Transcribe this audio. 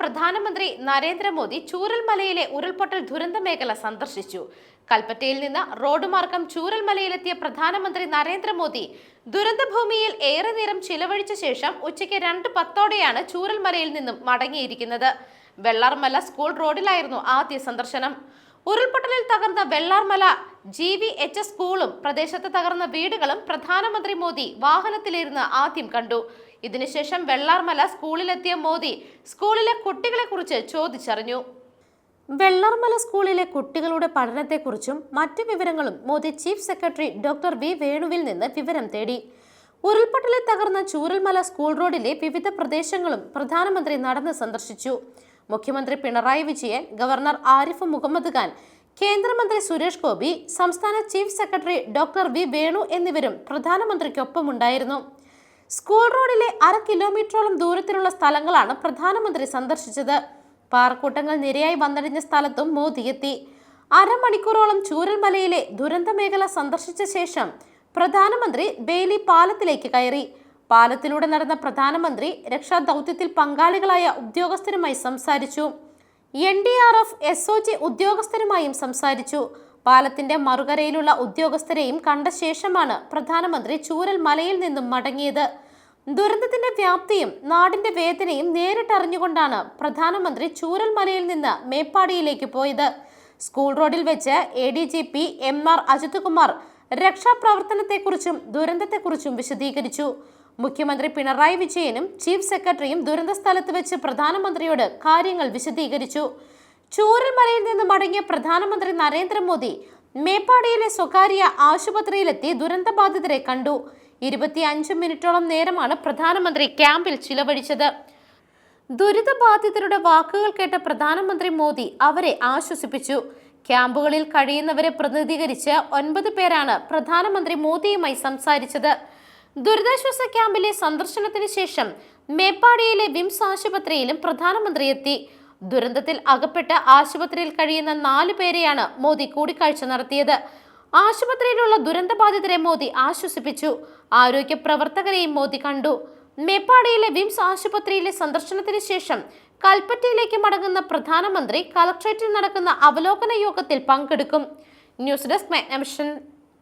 പ്രധാനമന്ത്രി നരേന്ദ്രമോദി ചൂരൽമലയിലെ ഉരുൾപൊട്ടൽ ദുരന്ത മേഖല സന്ദർശിച്ചു. കൽപ്പറ്റയിൽ നിന്ന് റോഡ് മാർഗം ചൂരൽമലയിലെത്തിയ പ്രധാനമന്ത്രി നരേന്ദ്രമോദി ദുരന്തഭൂമിയിൽ ഏറെ നേരം ചിലവഴിച്ച ശേഷം ഉച്ചയ്ക്ക് രണ്ട് പത്തോടെയാണ് ചൂരൽമലയിൽ നിന്നും മടങ്ങിയിരിക്കുന്നത്. വെള്ളാർമല സ്കൂൾ റോഡിലായിരുന്നു ആദ്യ സന്ദർശനം. ഉരുൾപൊട്ടലിൽ തകർന്ന Vellarmala G V H S സ്കൂളും പ്രദേശത്ത് തകർന്ന വീടുകളും പ്രധാനമന്ത്രി മോദി വാഹനത്തിലിരുന്ന് ആദ്യം കണ്ടു. ഇതിനുശേഷം വെള്ളാർമല സ്കൂളിലെത്തിയ മോദി സ്കൂളിലെ കുട്ടികളെക്കുറിച്ച് ചോദിച്ചറിഞ്ഞു. വെള്ളാർമല സ്കൂളിലെ കുട്ടികളുടെ പഠനത്തെക്കുറിച്ചും മറ്റു വിവരങ്ങളും Modi chief secretary doctor V വേണുവിൽ നിന്ന് വിവരം തേടി. ഉരുൾപൊട്ടലിൽ തകർന്ന ചൂരൽമല സ്കൂൾ റോഡിലെ വിവിധ പ്രദേശങ്ങളും പ്രധാനമന്ത്രി നടന്ന് സന്ദർശിച്ചു. മുഖ്യമന്ത്രി പിണറായി വിജയൻ ഗവർണർ ആരിഫ് മുഹമ്മദ് ഖാൻ കേന്ദ്രമന്ത്രി സുരേഷ് ഗോപി സംസ്ഥാന chief secretary doctor V Venu എന്നിവരും പ്രധാനമന്ത്രിക്കൊപ്പമുണ്ടായിരുന്നു. സ്കൂൾ റോഡിലെ അര കിലോമീറ്ററോളം ദൂരത്തിലുള്ള സ്ഥലങ്ങളാണ് പ്രധാനമന്ത്രി സന്ദർശിച്ചത്. പാർക്കൂട്ടങ്ങൾ നിരയായി വന്നടിഞ്ഞ സ്ഥലത്തും മോദി എത്തി. അരമണിക്കൂറോളം ചൂരൽമലയിലെ ദുരന്ത മേഖല സന്ദർശിച്ച ശേഷം പ്രധാനമന്ത്രി ബെയിലി പാലത്തിലേക്ക് കയറി. പാലത്തിലൂടെ നടന്ന പ്രധാനമന്ത്രി രക്ഷാദൗത്യത്തിൽ പങ്കാളികളായ ഉദ്യോഗസ്ഥരുമായി സംസാരിച്ചു. N D R F S O G ഉദ്യോഗസ്ഥരുമായും സംസാരിച്ചു. പാലത്തിന്റെ മറുകരയിലുള്ള ഉദ്യോഗസ്ഥരെയും കണ്ട ശേഷമാണ് പ്രധാനമന്ത്രി ചൂരൽ മലയിൽ നിന്നും മടങ്ങിയത്. ദുരന്തത്തിന്റെ വ്യാപ്തിയും നാടിന്റെ വേദനയും നേരിട്ടറിഞ്ഞുകൊണ്ടാണ് പ്രധാനമന്ത്രി ചൂരൽ മലയിൽ നിന്ന് മേപ്പാടിയിലേക്ക് പോയത്. സ്കൂൾ റോഡിൽ വെച്ച് A D G P M R Ajith Kumar രക്ഷാപ്രവർത്തനത്തെക്കുറിച്ചും ദുരന്തത്തെക്കുറിച്ചും വിശദീകരിച്ചു. മുഖ്യമന്ത്രി പിണറായി വിജയനും ചീഫ് സെക്രട്ടറിയും ദുരന്ത സ്ഥലത്ത് വെച്ച് പ്രധാനമന്ത്രിയോട് കാര്യങ്ങൾ വിശദീകരിച്ചു. ചൂരൽമലയിൽ നിന്ന് മടങ്ങിയ പ്രധാനമന്ത്രി നരേന്ദ്രമോദി മേപ്പാടിയിലെ സ്വകാര്യ ആശുപത്രിയിലെത്തി ദുരന്തബാധിതരെ കണ്ടു. ഇരുപത്തിയഞ്ച് മിനിറ്റോളം നേരമാണ് പ്രധാനമന്ത്രി ക്യാമ്പിൽ ചിലവഴിച്ചത്. ദുരിതബാധിതരുടെ വാക്കുകൾ കേട്ട പ്രധാനമന്ത്രി മോദി അവരെ ആശ്വസിപ്പിച്ചു. ക്യാമ്പുകളിൽ കഴിയുന്നവരെ പ്രതിനിധീകരിച്ച് ഒൻപത് പേരാണ് പ്രധാനമന്ത്രി മോദിയുമായി സംസാരിച്ചത്. ദുരിതാശ്വാസ ക്യാമ്പിലെ സന്ദർശനത്തിന് ശേഷം മേപ്പാടിയിലെ വിംസ് ആശുപത്രിയിലും പ്രധാനമന്ത്രി എത്തി. ദുരന്തത്തിൽ അകപ്പെട്ട ആശുപത്രിയിൽ കഴിയുന്ന നാലു പേരെയാണ് മോദി കൂടിക്കാഴ്ച നടത്തിയത്. ആശുപത്രിയിലുള്ള ദുരന്തബാധിതരെ മോദി ആശ്വസിപ്പിച്ചു. ആരോഗ്യ പ്രവർത്തകരെയും മോദി കണ്ടു. മേപ്പാടിയിലെ വിംസ് ആശുപത്രിയിലെ സന്ദർശനത്തിന് ശേഷം കൽപ്പറ്റയിലേക്ക് മടങ്ങുന്ന പ്രധാനമന്ത്രി കളക്ട്രേറ്റിൽ നടക്കുന്ന അവലോകന യോഗത്തിൽ പങ്കെടുക്കും. News desk മാഗ്നമിഷൻ